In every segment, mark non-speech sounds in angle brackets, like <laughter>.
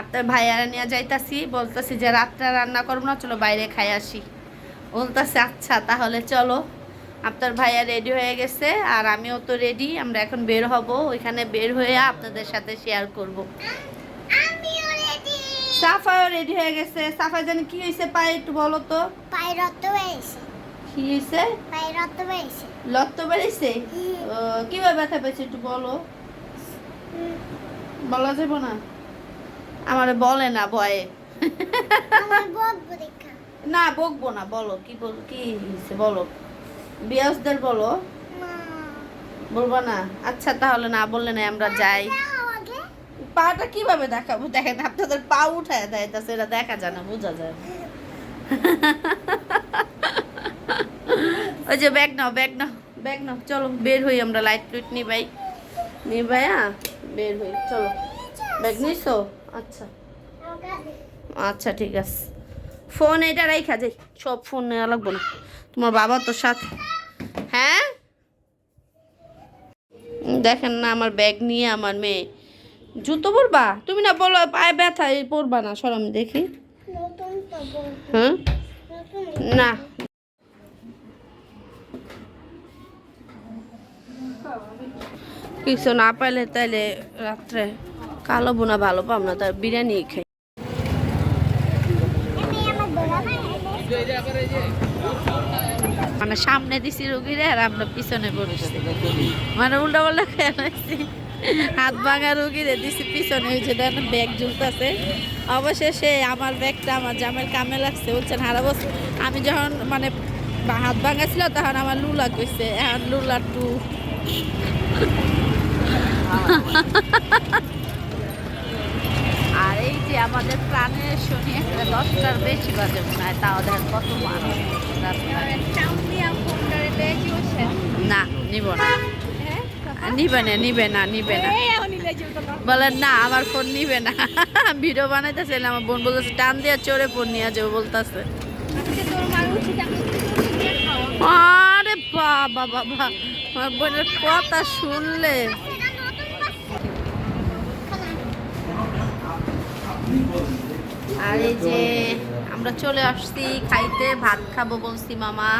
আপনার ভাইয়ারা নিয়ে যাইতাছি বলতেছি যে রাত্রে রান্না করব না চলো বাইরে খাই আসি। বলতেছে আচ্ছা তাহলে চলো। আপনার ভাইয়া রেডি হয়ে গেছে আর আমিও তো রেডি আমরা এখন বের হব। ওইখানে বের হয়ে আপনাদের সাথে শেয়ার করব। সাফাও রেডি হয়ে গেছে। সাফা জানি কি হয়েছে পায়ে একটু বলো তো। পায়ে রক্ত বেরিয়েছে। কি হয়েছে পায়ে রক্ত বেরিয়েছে। লত্ত বেড়েছে কীভাবে ব্যথা পেয়েছে একটু বলো। বলা যাব না? আমার বলে না ভয়ে। না বকবো না বলো কি বল কি হয়েছে বলো। বিয়াসদের বলো। বলব না? আচ্ছা তাহলে না বললে না আমরা যাই। পাটা কীভাবে দেখাবো? দেখেন আপনাদের পা উঠায় দেয় তা সেটা দেখা যায় না বোঝা যায়। ওই যে ব্যাগ নাও ব্যাগ নাও ব্যাগ নাও চলো বের হই আমরা লাইট টুইট নিবাই। নিবাইয়া বের হই চলো। ব্যাগ নিছো? আচ্ছা। আচ্ছা ঠিক আছে। ফোন এটা রাইখা, যাই। সব ফোন নেওয়া লাগবো না। তোমার বাবা তো সাথে। হ্যাঁ? দেখেন না, আমার ব্যাগ নিয়ে আমার মেয়ে। জুতো পরবা? তুমি না বলো, পায়ে ব্যথা এই পরবা না সরম দেখি। হ্যাঁ না। কিছু না পাইলে তাইলে রাত্রে কালো বোনা ভালো পাম না, তার বিরিয়ানি খাই। মানে সামনে দিছি রুগীরে আর আমরা পিছনে মানে উল্টা পাল্টা খেয়াল হয়েছি হাত ভাঙা রুগীরে দিছি পিছনে হয়েছে দেখেন ব্যাগ ঝুলতেছে। অবশেষে আমার ব্যাগটা আমার জামের কামে লাগছে, বলছেন, হারা বছর আমি যখন মানে হাত ভাঙা ছিল তখন আমার লুলা কইছে, এখন লুলা টু। দশটার বেশি বাজে মনে হয়, তাও দেখেন কত মানুষ না, নিব না। নিবে না নিবে না নিবে না। বলেন না, আমার ফোন নিবে না। ভিডিও বানাইতেছে আমার বোন বলতেছে, টান দিয়ে চড়ে ফোন নিয়ে যাব বলতেছে। আরে বাবা বাবা, আমার বোনের কথা শুনলে। আর এই যে আমরা চলে আসছি খাইতে, ভাত খাব বলছি মামা।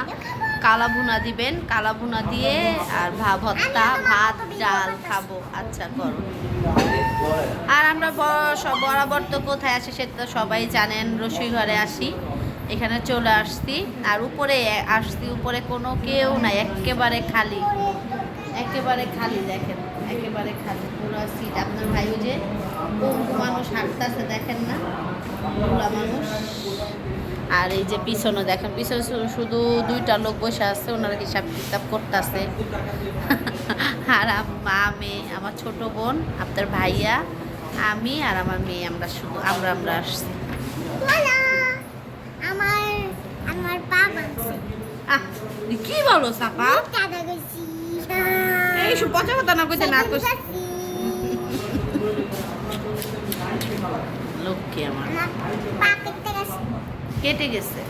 কালা ভুনা দিবেন, কালা ভুনা দিয়ে আর ভত্তা, ভাত, ডাল খাব। আচ্ছা করো। আর আমরা বরাবর তো কোথায় আসি সেটা তো সবাই জানেন, রসুই ঘরে আসি। এখানে চলে আসছি। আর উপরে আসছি, উপরে কোনো কেউ নাই, একেবারে খালি। একেবারে খালি দেখেন একেবারে খালি। পুরো সিট আপনার ভাই ওই যে পঙ্গু মানুষ হাঁটতেছে দেখেন না? পোলা মানুষ। আর এই যে পিছনে দেখেন পিছনে শুধু দুইটা লোক বসে আছে ওনারা হিসাব কিতাব করতেছে? <laughs> আর মা মেয়ে আমার ছোট বোন আপনার ভাইয়া আমি আর আমার মেয়ে আমরা শুধু আমরা আমরা আসছি। আমার আমার আহ, কি বলো সাপা কাদা গেছি এই সব পচা কথা না কইতে না কইস লক্ষ্মী আমার। কেটে গেছে। কেটে গেছে?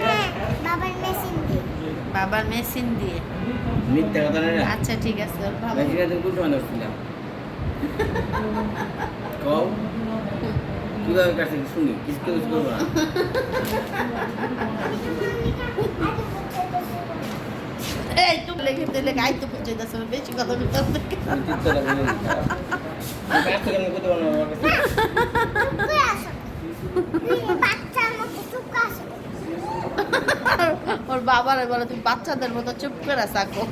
হ্যাঁ বাবার মেশিন দিয়ে। বাবার মেশিন দিয়ে। মিথ্যা কথা না আচ্ছা ঠিক আছে বাবা বেশি রাতে ছিলাম কও। কীভাবে কাছে শুনি কিছু কিছু করব? না এই তুমি লেগে দিলে গাই তো পৌঁছে যাচ্ছে বেশি কথা বলতে ওর বাবারে বলে তুমি বাচ্চাদের মতো চুপ করে থাকো।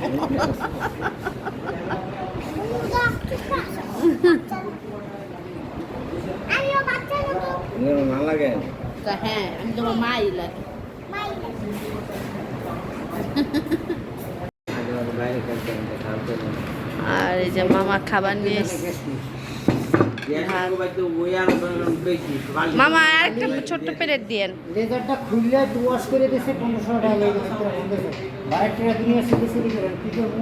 না লাগে? হ্যাঁ আমি তোমার মাই লাগে মাই আগে আমি বাইরে খেলতে খাওয়া করব না আর এই যে মামা খাবার নিয়ে মামা আর একটা ছোট্ট প্লেট দিয়েন। লেজারটা খুললে ওয়াশ করে দিয়েছে পনেরোশো টাকা লেগে গেছে। বাইরের টাকা নিয়ে এসে দিয়েছে কি করব?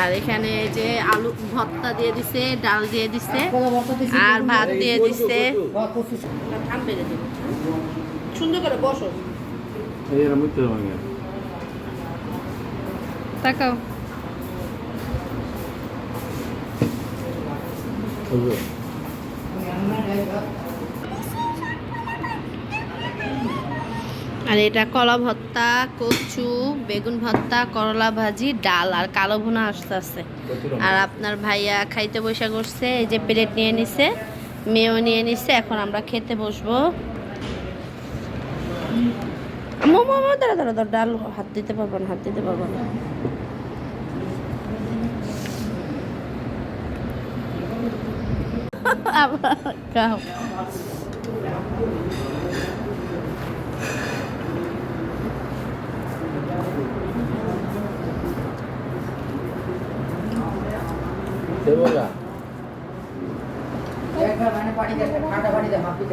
আর এখানে এই যে আলু ভর্তা দিয়ে দিছে ডাল দিয়ে দিছে আর ভাত দিয়ে দিছে। সুন্দর করে বসো। তাকাও। আর এটা কলা ভর্তা কচু বেগুন ভর্তা করলা ভাজি ডাল আর কালো ভুনা আসতে আছে। আর আপনার ভাইয়া খাইতে বসে করছে এই যে প্লেট নিয়ে নিছে মেয়েও নিয়ে নিছে এখন আমরা খেতে বসবো। মোমো দাঁড়া দাঁড়া দাঁড়া, ডাল হাত দিতে পারব না, হাত দিতে পারব না। ঠান্ডা পানি দে মাপি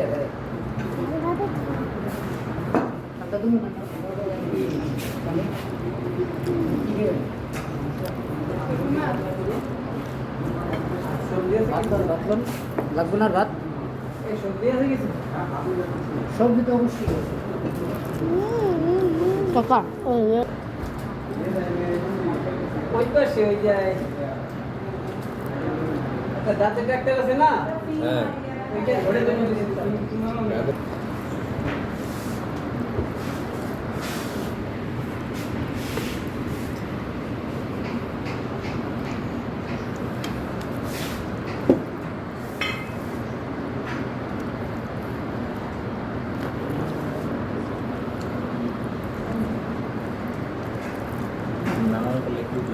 লাগবে না ভাত সবজি তো অবশ্যই। কাকা ওই পাশে ওই যে একটা দাঁতের ডাক্তার আছে না ওইটা ধরে ধরে নামার করলে একটু গ্লাস আছে এই না আলাদা আমাকে কি ছিল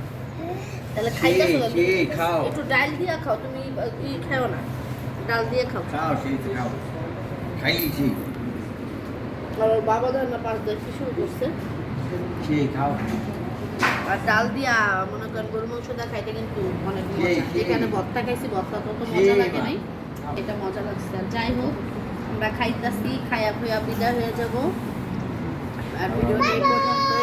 তাহলে খাইতে খাও। একটু ডাল দিয়ে খাও তুমি ই খাও না ডাল দিয়ে খাও। খাও সেই তো খাও। খাইছি আর বাবা ধর না পাঁচ দেখতে শুরু করছে। সেই খাও। আর ডাল দিয়া মনে করেন গরু মাংস দিয়ে খাইতে কিন্তু অনেক মজা। যেখানে ভর্তা খাইছি ভর্তা তো তো মজা লাগে নাই। এটা মজা লাগছে। আর যাই হোক আমরা খাইতাছি খাইয়া খুয়া বিদায় হয়ে যাব। আর ভিডিওটা এই পর্যন্তই